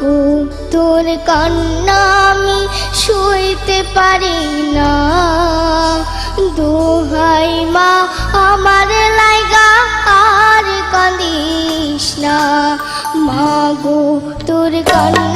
গো, তোর কান্না আমি সইতে পারি না। দোহাই মা, আমার লাইগা আর কান্দিস না। মাগো তোর কান্না